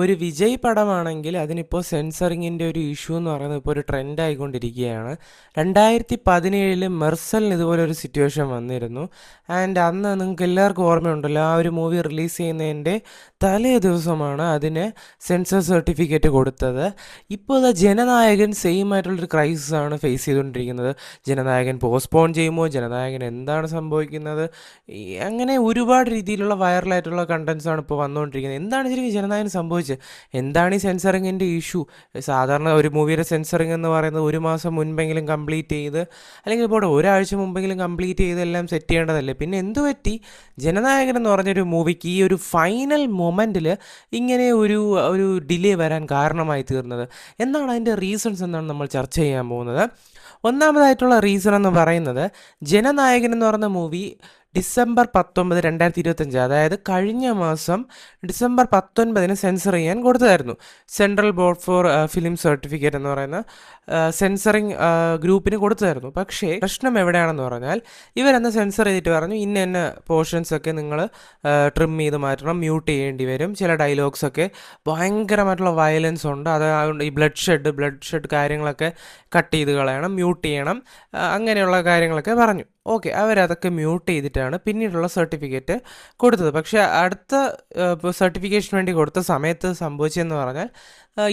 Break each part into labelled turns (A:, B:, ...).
A: ഒരു വിജയ് പടമാണെങ്കിൽ അതിനിപ്പോൾ സെൻസറിങ്ങിന്റെ ഒരു ഇഷ്യൂ എന്ന് പറയുന്നത് ഇപ്പോൾ ഒരു ട്രെൻഡ് ആയിക്കൊണ്ടിരിക്കുകയാണ്. രണ്ടായിരത്തി പതിനേഴിൽ മെർസലിന് ഇതുപോലെ ഒരു സിറ്റുവേഷൻ വന്നിരുന്നു. ആൻഡ് അന്ന് നിങ്ങൾക്ക് എല്ലാവർക്കും ഓർമ്മയുണ്ടല്ലോ ആ ഒരു മൂവി റിലീസ് ചെയ്യുന്നതിന്റെ തലേ ദിവസമാണ് അതിന് സെൻസർ സർട്ടിഫിക്കറ്റ് കൊടുത്തത്. ഇപ്പോൾ ജനനായകൻ സെയിം ആയിട്ടുള്ളൊരു ക്രൈസിസ് ആണ് ഫേസ് ചെയ്തുകൊണ്ടിരിക്കുന്നത്. ജനനായകൻ പോസ്റ്റ്പോൺ ചെയ്യുമോ? ജനനായകൻ എന്താണ് സംഭവിക്കുന്നത്? അങ്ങനെ ഒരുപാട് രീതിയിലുള്ള വൈറലായിട്ടുള്ള കണ്ടൻസ് ആണ് ഇപ്പോൾ വന്നുകൊണ്ടിരിക്കുന്നത്. എന്താണ് ശരിക്കും ജനനായകൻ സംഭവിച്ചത്? എന്താണ് ഈ സെൻസറിങ്ങിന്റെ ഇഷ്യൂ? സാധാരണ ഒരു മൂവിയുടെ സെൻസറിങ് എന്ന് പറയുന്നത് ഒരു മാസം മുൻപെങ്കിലും കംപ്ലീറ്റ് ചെയ്ത് അല്ലെങ്കിൽ ഇപ്പോൾ ഒരാഴ്ച മുമ്പെങ്കിലും കംപ്ലീറ്റ് ചെയ്ത് എല്ലാം സെറ്റ് ചെയ്യേണ്ടതല്ലേ? പിന്നെ എന്തു പറ്റി? ജനനായകൻ എന്ന് പറഞ്ഞൊരു മൂവിക്ക് ഈ ഒരു ഫൈനൽ മൊമെന്റിൽ ഇങ്ങനെ ഒരു ഒരു ഡിലേ വരാൻ കാരണമായി തീർന്നത്. എന്താണ് അതിന്റെ റീസൺസ് എന്നാണ് നമ്മൾ ചർച്ച ചെയ്യാൻ പോകുന്നത്. ഒന്നാമതായിട്ടുള്ള റീസൺ എന്ന് പറയുന്നത് ജനനായകൻ എന്ന് പറയുന്ന മൂവി ഡിസംബർ പത്തൊമ്പത് രണ്ടായിരത്തി ഇരുപത്തഞ്ച് അതായത് കഴിഞ്ഞ മാസം ഡിസംബർ പത്തൊൻപതിന് സെൻസർ ചെയ്യാൻ കൊടുത്തതായിരുന്നു. Central board for film certificate എന്ന് പറയുന്ന സെൻസറിങ് ഗ്രൂപ്പിന് കൊടുത്തതായിരുന്നു. പക്ഷേ പ്രശ്നം എവിടെയാണെന്ന് പറഞ്ഞാൽ ഇവരന്ന് സെൻസർ ചെയ്തിട്ട് പറഞ്ഞു ഇന്ന ഇന്ന പോർഷൻസ് ഒക്കെ നിങ്ങൾ ട്രിം ചെയ്ത് മാറ്റണം മ്യൂട്ട് ചെയ്യേണ്ടി വരും. ചില ഡയലോഗ്സ് ഒക്കെ ഭയങ്കരമായിട്ടുള്ള വയലൻസ് ഉണ്ട്. അത് ഈ ബ്ലഡ് ഷെഡ് ബ്ലഡ് ഷെഡ് കാര്യങ്ങളൊക്കെ കട്ട് ചെയ്ത് കളയണം മ്യൂട്ട് ചെയ്യണം. അങ്ങനെയുള്ള കാര്യങ്ങളൊക്കെ പറഞ്ഞു. ഓക്കെ അവരതൊക്കെ മ്യൂട്ട് ചെയ്തിട്ടാണ് പിന്നീടുള്ള സർട്ടിഫിക്കറ്റ് കൊടുത്തത്. പക്ഷേ അടുത്ത സർട്ടിഫിക്കേഷന് വേണ്ടി കൊടുത്ത സമയത്ത് സംഭവിച്ചതെന്ന് പറഞ്ഞാൽ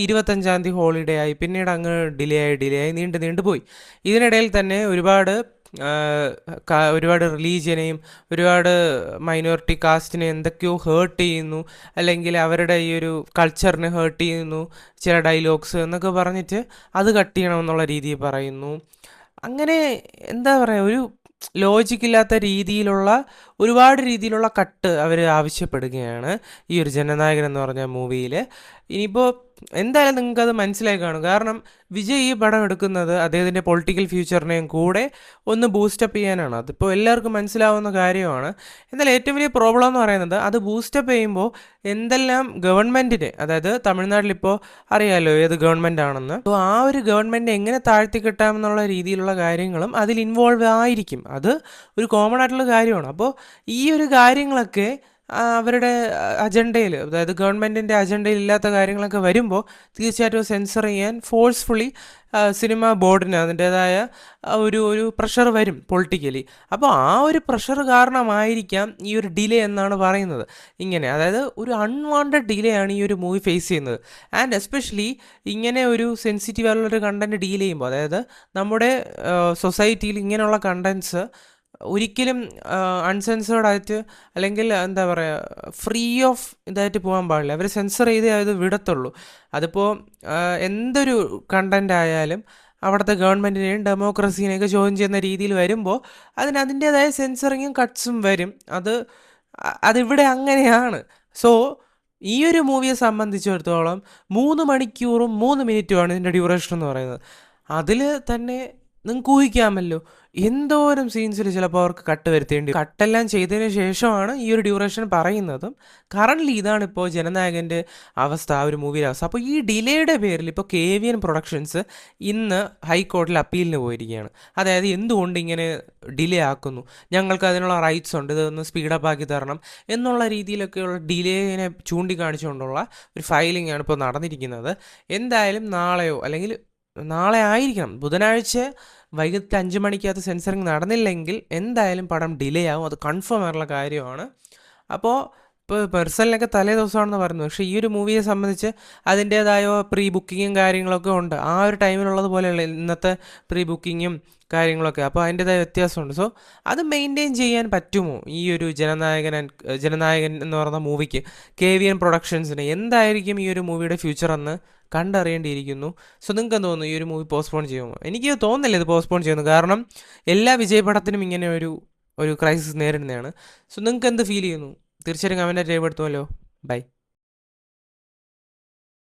A: ഇരുപത്തഞ്ചാം തീയതി ഹോളിഡേ ആയി പിന്നീട് അങ്ങ് ഡിലേ ആയി ഡിലേ ആയി നീണ്ടു നീണ്ടു പോയി. ഇതിനിടയിൽ തന്നെ ഒരുപാട് ഒരുപാട് റിലീജിയനെയും ഒരുപാട് മൈനോറിറ്റി കാസ്റ്റിനെ എന്തൊക്കെയോ ഹേർട്ട് ചെയ്യുന്നു. അല്ലെങ്കിൽ അവരുടെ ഈ ഒരു കൾച്ചറിനെ ഹേർട്ട് ചെയ്യുന്നു ചില ഡയലോഗ്സ് എന്നൊക്കെ പറഞ്ഞിട്ട് അത് കട്ട് ചെയ്യണമെന്നുള്ള രീതിയിൽ പറയുന്നു. അങ്ങനെ എന്താ പറയുക ഒരു ലോജിക്കില്ലാത്ത രീതിയിലുള്ള ഒരുപാട് രീതിയിലുള്ള കട്ട് അവർ ആവശ്യപ്പെടുകയാണ് ഈ ഒരു ജനനായകൻ എന്ന് പറഞ്ഞ മൂവിയിൽ ഇനിയിപ്പോൾ എന്തായാലും നിങ്ങൾക്കത് മനസ്സിലായി കാണും. കാരണം വിജയ് ഈ പടം എടുക്കുന്നത് അദ്ദേഹത്തിന്റെ പൊളിറ്റിക്കൽ ഫ്യൂച്ചറിനെയും കൂടെ ഒന്ന് ബൂസ്റ്റപ്പ് ചെയ്യാനാണ്. അതിപ്പോൾ എല്ലാവർക്കും മനസ്സിലാവുന്ന കാര്യമാണ്. എന്നാൽ ഏറ്റവും വലിയ പ്രോബ്ലം എന്ന് പറയുന്നത് അത് ബൂസ്റ്റപ്പ് ചെയ്യുമ്പോൾ എന്തെല്ലാം ഗവൺമെന്റിന് അതായത് തമിഴ്നാട്ടിലിപ്പോൾ അറിയാലോ ഏത് ഗവൺമെന്റ് ആണെന്ന്. അപ്പോൾ ആ ഒരു ഗവൺമെന്റ് എങ്ങനെ താഴ്ത്തി കിട്ടാമെന്നുള്ള രീതിയിലുള്ള കാര്യങ്ങളും അതിൽ ഇൻവോൾവ് ആയിരിക്കും. അത് ഒരു കോമൺ ആയിട്ടുള്ള കാര്യമാണ്. അപ്പോൾ ഈ ഒരു കാര്യങ്ങളൊക്കെ അവരുടെ അജണ്ടയിൽ അതായത് ഗവൺമെന്റിന്റെ അജണ്ടയിൽ ഇല്ലാത്ത കാര്യങ്ങളൊക്കെ വരുമ്പോൾ തീർച്ചയായിട്ടും സെൻസർ ചെയ്യാൻ ഫോഴ്സ്ഫുള്ളി സിനിമ ബോർഡിന് അതിന്റേതായ ഒരു ഒരു പ്രഷർ വരും പൊളിറ്റിക്കലി. അപ്പോൾ ആ ഒരു പ്രഷർ കാരണമായിരിക്കാം ഈ ഒരു ഡിലേ എന്നാണ് പറയുന്നത്. ഇങ്ങനെ അതായത് ഒരു അൺവാണ്ടഡ് ഡിലേ ആണ് ഈ ഒരു മൂവി ഫേസ് ചെയ്യുന്നത്. ആൻഡ് എസ്പെഷ്യലി ഇങ്ങനെ ഒരു സെൻസിറ്റീവ് ആയിട്ടുള്ള ഒരു കണ്ടന്റ് ഡീൽ ചെയ്യുമ്പോൾ അതായത് നമ്മുടെ സൊസൈറ്റിയിൽ ഇങ്ങനെയുള്ള കണ്ടൻസ് ഒരിക്കലും അൺസെൻസേർഡ് ആയിട്ട് അല്ലെങ്കിൽ എന്താ പറയുക ഫ്രീ ഓഫ് ഇതായിട്ട് പോകാൻ പാടില്ല. അവർ സെൻസർ ചെയ്തേ അത് വിടത്തുള്ളൂ. അതിപ്പോൾ എന്തൊരു കണ്ടന്റ് ആയാലും അവിടുത്തെ ഗവൺമെന്റിനെയും ഡെമോക്രസീനെയൊക്കെ ചോദ്യം ചെയ്യുന്ന രീതിയിൽ വരുമ്പോൾ അതിന് അതിന്റേതായ സെൻസറിങ്ങും കട്ട്സും വരും. അത് അതിവിടെ അങ്ങനെയാണ്. സോ ഈ ഒരു മൂവിയെ സംബന്ധിച്ചിടത്തോളം മൂന്ന് മണിക്കൂറും മൂന്ന് മിനിറ്റുമാണ് ഇതിന്റെ ഡ്യൂറേഷൻ എന്ന് പറയുന്നത്. അതിൽ തന്നെ നിങ്ങൾക്ക് ഊഹിക്കാമല്ലോ. എന്തോരം സീൻസിൽ ചിലപ്പോൾ അവർക്ക് കട്ട് വരുത്തേണ്ടി വരും. കട്ടെല്ലാം ചെയ്തതിന് ശേഷമാണ് ഈ ഒരു ഡ്യൂറേഷൻ പറയുന്നതും. കറന്റ്ലി ഇതാണ് ഇപ്പോൾ ജനനായകന്റെ അവസ്ഥ ആ ഒരു മൂവിയിലെ അവസ്ഥ. അപ്പോൾ ഈ ഡിലേയുടെ പേരിൽ ഇപ്പോൾ കെ വി എൻ പ്രൊഡക്ഷൻസ് ഇന്ന് ഹൈക്കോടതിയിൽ അപ്പീലിന് പോയിരിക്കുകയാണ്. അതായത് എന്തുകൊണ്ട് ഇങ്ങനെ ഡിലേ ആക്കുന്നു? ഞങ്ങൾക്ക് അതിനുള്ള റൈറ്റ്സ് ഉണ്ട് ഇതൊന്ന് സ്പീഡപ്പ് ആക്കി തരണം എന്നുള്ള രീതിയിലൊക്കെയുള്ള ഡിലേനെ ചൂണ്ടിക്കാണിച്ചുകൊണ്ടുള്ള ഒരു ഫയലിംഗ് ആണ് ഇപ്പോൾ നടന്നിരിക്കുന്നത്. എന്തായാലും നാളെയോ അല്ലെങ്കിൽ നാളെ ആയിരിക്കണം. ബുധനാഴ്ച വൈകിട്ട് അഞ്ച് മണിക്കകത്ത് സെൻസറിങ് നടന്നില്ലെങ്കിൽ എന്തായാലും പടം ഡിലേ ആവും. അത് കൺഫേം ആയിട്ടുള്ള കാര്യമാണ്. അപ്പോൾ ഇപ്പോൾ പേഴ്സണലൊക്കെ തലേ ദിവസമാണെന്ന് പറയുന്നു. പക്ഷേ ഈ ഒരു മൂവിയെ സംബന്ധിച്ച് അതിന്റേതായ പ്രീ ബുക്കിങ്ങും കാര്യങ്ങളൊക്കെ ഉണ്ട്. ആ ഒരു ടൈമിലുള്ളത് പോലെയുള്ള ഇന്നത്തെ പ്രീ ബുക്കിങ്ങും കാര്യങ്ങളൊക്കെ. അപ്പോൾ അതിന്റെതായ വ്യത്യാസമുണ്ട്. സോ അത് മെയിന്റെയിൻ ചെയ്യാൻ പറ്റുമോ? ഈ ഒരു ജനനായകൻ ജനനായകൻ എന്ന് പറഞ്ഞ മൂവിക്ക് കെ വി എൻ പ്രൊഡക്ഷൻസിന് എന്തായിരിക്കും ഈ ഒരു മൂവിയുടെ ഫ്യൂച്ചർ എന്ന് കണ്ടറിയേണ്ടിയിരിക്കുന്നു? സോ നിങ്ങൾക്ക് തോന്നുന്നു? ഈ ഒരു മൂവി പോസ്റ്റ്പോൺ ചെയ്യുമോ? എനിക്ക് തോന്നുന്നില്ല ഇത് പോസ്റ്റ്പോൺ ചെയ്യുന്നു കാരണം എല്ലാ വിജയപടത്തിനും ഇങ്ങനെ ഒരു ഒരു ക്രൈസിസ് നേരിടുന്നതാണ്. സോ നിങ്ങൾക്ക് എന്ത് ഫീൽ ചെയ്യുന്നു? തീർച്ചയായിട്ടും കമന്റായിട്ട് രേഖപ്പെടുത്തുമല്ലോ. ബൈ